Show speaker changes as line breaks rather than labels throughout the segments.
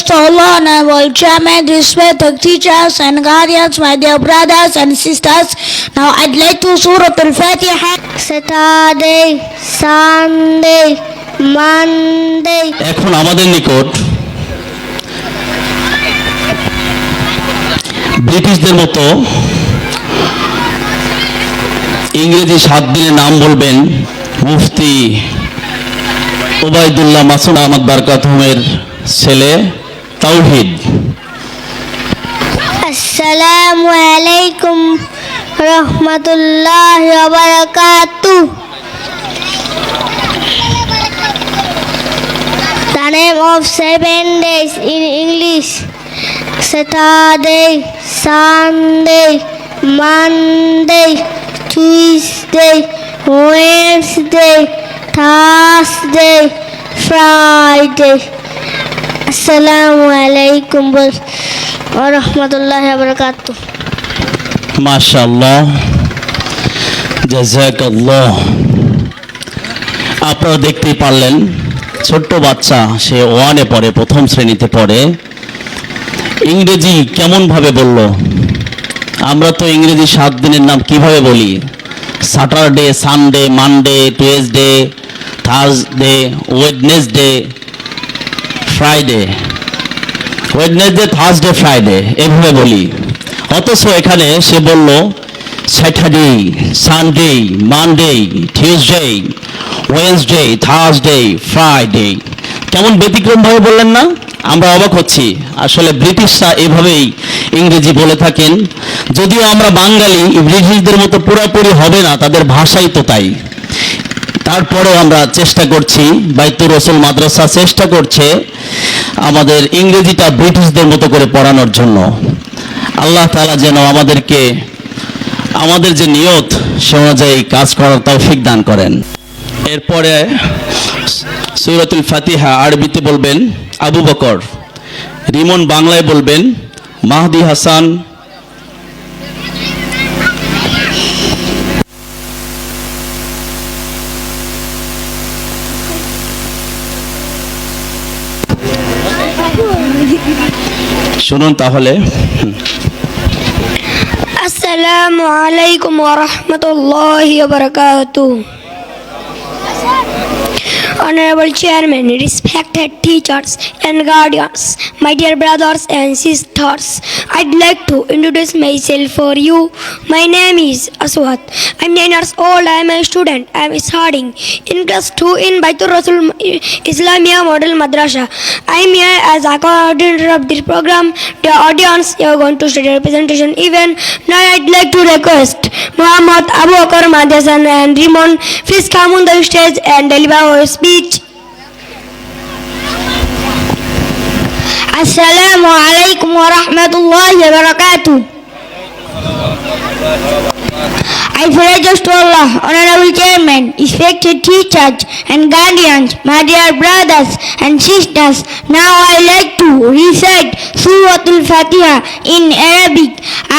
praise to Allah, Honorable Chairman, respected teachers and guardians, my dear brothers and sisters. Now I'd like to Surah Al-Fatiha. Saturday, Sunday, Monday.
এখন আমাদের নিকট ব্রিটিশদের মতো ইংরেজি সাত দিনের নাম বলবেন মুফতি ওবায়দুল্লাহ মাসুদ আহমদ বারকাতহমের ছেলে তাওহিদ
Assalamu alaikum rahmatullahi wa barakatuh. The name of seven days in English Saturday, Sunday, Monday, Tuesday, Wednesday, Thursday, Friday. Alaikum wa rahmatullahi wa
মাশাল্লাহ জাজাকাল্লাহ আপনারা দেখতেই পারলেন, ছোট্ট বাচ্চা, সে ওয়ানে পড়ে, প্রথম শ্রেণীতে পড়ে। ইংরেজি কেমনভাবে বলল? আমরা তো ইংরেজি সাত দিনের নাম কীভাবে বলি? Saturday Sunday Monday Tuesday Thursday Wednesday Friday Wednesday Thursday Friday এভাবে বলি। অথচ এখানে সে বলল Saturday Sunday Monday Tuesday Wednesday Thursday Friday কেমন ব্যতিক্রমভাবে বললেন না? আমরা অবাক হচ্ছি। আসলে ব্রিটিশরা এভাবেই ইংরেজি বলে থাকেন। যদিও আমরা বাঙালি, ব্রিটিশদের মতো পুরোপুরি হবে না, তাদের ভাষাই তো তাই। তারপরেও আমরা চেষ্টা করছি, বাইতুর রসুল মাদ্রাসা চেষ্টা করছে আমাদের ইংরেজিটা ব্রিটিশদের মতো করে পড়ানোর জন্য। আল্লাহ তালা যেন আমাদেরকে, আমাদের যে নিয়ত, সে অনুযায়ী কাজ করার তৌফিক দান করেন। এরপরে সৈরতুল ফাতিহা আরবিতে বলবেন, আবু বকর, রিমন বাংলায় বলবেন, মাহদি হাসান শুনুন তাহলে
Assalamu alaikum wa rahmatullahi wa barakatuh. Honorable Chairman, respected teachers and guardians, my dear brothers and sisters, I'd like to introduce myself for you. My name is Aswat. I'm 9 years old. I'm a student. I'm studying in class 2 in Baitur Rasul Islamia Model Madrasa. I'm here as a coordinator of this program. The audience, you're going to study representation event. Now I'd like to request Muhammad Abu Bakar Madhasan and Rimon, please come on the stage and deliver our speech. Assalamu alaikum wa rahmatullahi wa barakatuh. I pray just to Allah, Honorable Chairman, respected teachers and guardians, my dear brothers and sisters. Now I like to recite Surah Al-Fatiha in Arabic. أعوذ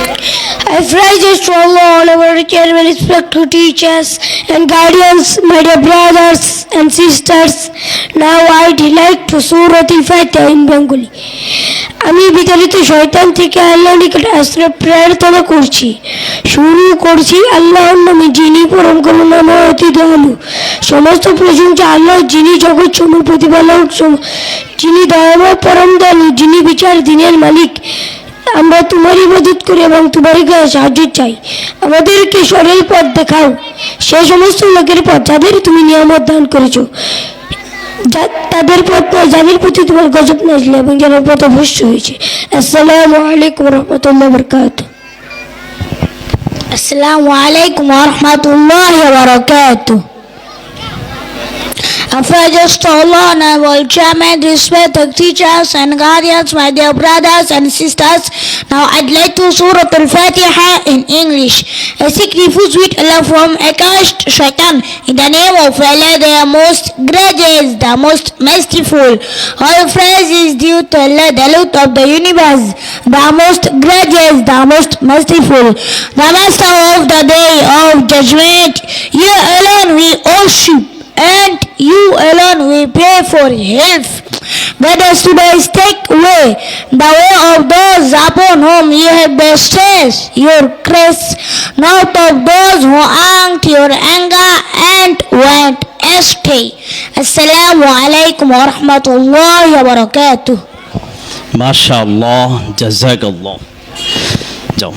I praise to Allah, honorable chairman, respectful teachers and guardians, my dear brothers and sisters. Now I'd like to Surah Al-Fatiha in Bengali. আমি বিতাড়িত শয়তান থেকে আল্লাহর নিকট আশ্রয় প্রার্থনা করছি শুরু করছি আল্লাহর নামে যিনি পরম করুণাময় অতি দয়ালু সমস্ত প্রশংসা আল্লাহ যিনি জগৎ সমূহ প্রতিপালক যিনি দয়াময় পরম দয়ালু যিনি বিচার দিনের মালিক আমরা তোমারই মদত করি এবং তোমারই সাহায্য চাই। আমাদেরকে সরল পথ দেখাও। সেই সমস্ত লোকের পথ যাদের তুমি নিয়ামত দান করেছ। তাদের পথ নয়, যাদের প্রতি তোমার গজব নাজলে এবং যারা পথ অবশ্য হয়েছে। আসসালামু আলাইকুম রহমতুল্লাহ বরকাত। আসসালামু আলাইকুম রহমতুল্লাহ বরকাত। I pray just to Allah and I will chairman, respected teachers and guardians, my dear brothers and sisters. Now I'd like to Surah Al-Fatiha in English. I seek refuge with Allah from accursed shaitan. In the name of Allah, the most gracious, the most merciful. All praise is due to Allah, the Lord of the universe, the most gracious, the most merciful, the master of the day of judgment. You alone we worship and you alone we pay for health. But us today take away the way of those upon whom you have bestowed your grace, not of those who anked your anger and went astray. Assalamu alaikum wa rahmatullahi wa barakatuh.
MashaAllah, Jazakallah. Jump.